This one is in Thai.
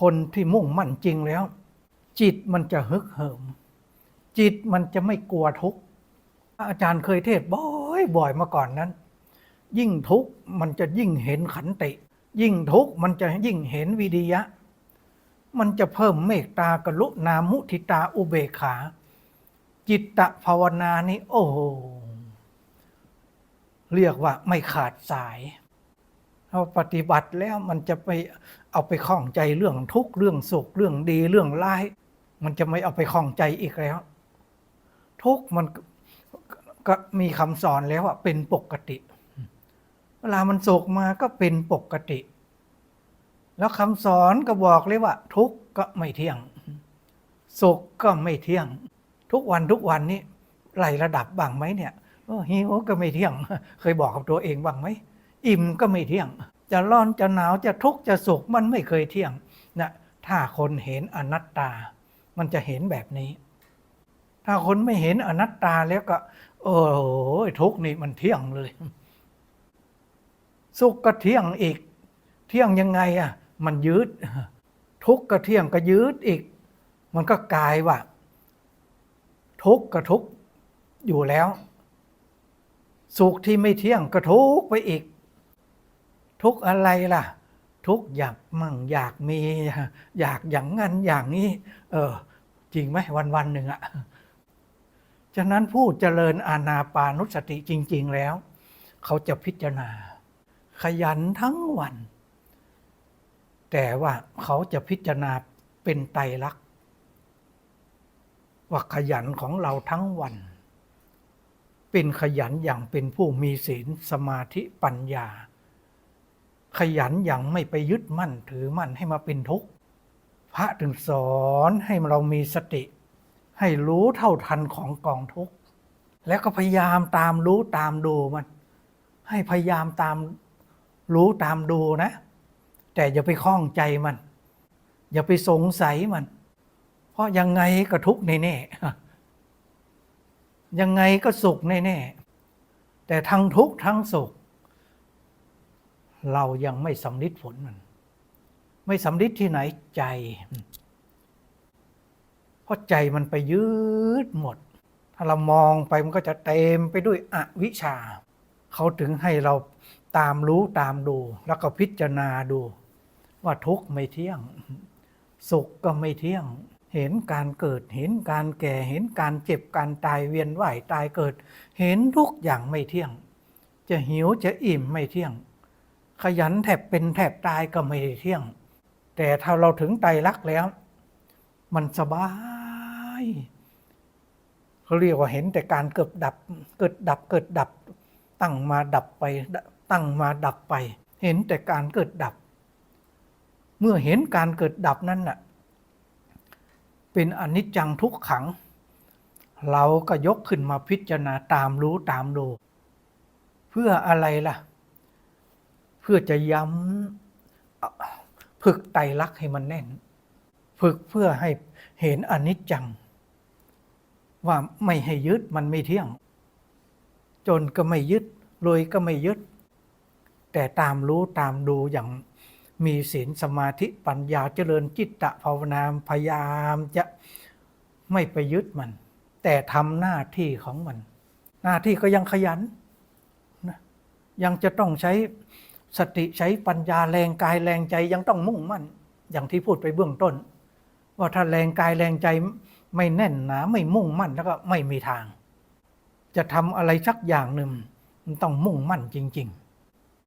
คนที่มุ่งมั่นจริงแล้ว จิตมันจะฮึกเหิม จิตมันจะไม่กลัวทุกข์อาจารย์เคยเทศบ่อยบ่อยมาก่อนนั้น ยิ่งทุกข์มันจะยิ่งเห็นขันติ ยิ่งทุกข์มันจะยิ่งเห็นวิริยะ มันจะเพิ่มเมตตากรุณามุทิตาอุเบกขา จิตตภาวนานี้โอ้โหเรียกว่าไม่ขาดสาย เราปฏิบัติแล้วมันจะไปเอาไปข้องใจเรื่องทุกข์เรื่องสุขเรื่องดีเรื่องร้าย มันจะไม่เอาไปข้องใจอีกแล้ว ทุกมันก็มีคำสอนแล้วว่าเป็นปกติ เวลามันสุขมาก็เป็นปกติ แล้วคำสอนก็บอกเลยว่า ทุกข์ก็ไม่เที่ยงสุขก็ไม่เที่ยง ทุกวันทุกวันนี้ไล่ระดับบ้างไหมเนี่ยเออหิวก็ไม่เที่ยง เคยบอกกับตัวเองบ้างไหม อิ่มก็ไม่เที่ยง จะร้อนจะหนาวจะทุกข์จะสุขมันไม่เคยเที่ยงนะถ้าคนเห็นอนัตตา มันจะเห็นแบบนี้ ถ้าคนไม่เห็นอนัตตาแล้วก็ โอ้โหทุกข์นี่มันเที่ยงเลย สุขก็เที่ยงอีก เที่ยงยังไงอะ มันยืด ทุกข์ก็เที่ยงก็ยืดอีก มันก็กลายว่าทุกข์ก็ทุกข์อยู่แล้ว สุขที่ไม่เที่ยงก็ทุกข์ไปอีก ทุกอะไรล่ะ ทุกอยากมั่งอยากมี อยากอย่างนั้นอย่างนี้ เออ จริงไหมวันวันหนึ่งอะฉะนั้นผู้เจริญอาณาปานุสติจริง ๆแล้ว เขาจะพิจารณา ขยันทั้งวัน แต่ว่าเขาจะพิจารณาเป็นไตรลักษณ์ว่าขยันของเราทั้งวัน เป็นขยันอย่างเป็นผู้มีศีลสมาธิปัญญา ขยันอย่างไม่ไปยึดมั่นถือมั่นให้มาเป็นทุกข์พระถึงสอนให้เรามีสติ ให้รู้เท่าทันของกองทุกข์แล้วก็พยายามตามรู้ตามดูมัน ให้พยายามตามรู้ตามดูนะ แต่อย่าไปคล้องใจมัน อย่าไปสงสัยมัน เพราะยังไงก็ทุกข์แน่ๆยังไงก็สุขแน่ๆแต่ทั้งทุกข์ทั้งสุข เรายังไม่สำลิดผลมัน ไม่สำลิดที่ไหนใจ เพราะใจมันไปยืดหมด ถ้าเรามองไปมันก็จะเต็มไปด้วยอวิชชา เขาถึงให้เราตามรู้ตามดู แล้วก็พิจารณาดู ว่าทุกข์ไม่เที่ยง สุขก็ไม่เที่ยง เห็นการเกิด เห็นการแก่ เห็นการเจ็บ การตายเวียนว่ายตายเกิด เห็นทุกอย่างไม่เที่ยง จะหิวจะอิ่มไม่เที่ยง ขยันแทบเป็นแทบตายก็ไม่ได้เที่ยง แต่ถ้าเราถึงไตรลักษณ์แล้ว มันสบายเขาเรียกว่าเห็นแต่การเกิดดับ เกิดดับเกิดดับ ตั้งมาดับไป ตั้งมาดับไป เห็นแต่การเกิดดับ เมื่อเห็นการเกิดดับนั้นน่ะเป็นอนิจจังทุกขัง เราก็ยกขึ้นมาพิจารณาตามรู้ตามดู เพื่ออะไรล่ะ เพื่อจะย้ำฝึกไตรลักษณ์ให้มันแน่น ฝึกเพื่อให้เห็นอนิจจัง ว่าไม่ให้ยึดมันไม่เที่ยง จนก็ไม่ยึดรวยก็ไม่ยึด แต่ตามรู้ตามดูอย่างมีศีลสมาธิปัญญาเจริญจิตตภาวนาพยายามจะไม่ไปยึดมัน แต่ทำหน้าที่ของมัน หน้าที่ก็ยังขยันนะยังจะต้องใช้ สติใช้ปัญญาแรงกายแรงใจยังต้องมุ่งมั่น อย่างที่พูดไปเบื้องต้น ว่าถ้าแรงกายแรงใจไม่แน่นหนาไม่มุ่งมั่นแล้วก็ไม่มีทาง จะทำอะไรสักอย่างหนึ่งมันต้องมุ่งมั่นจริง ๆ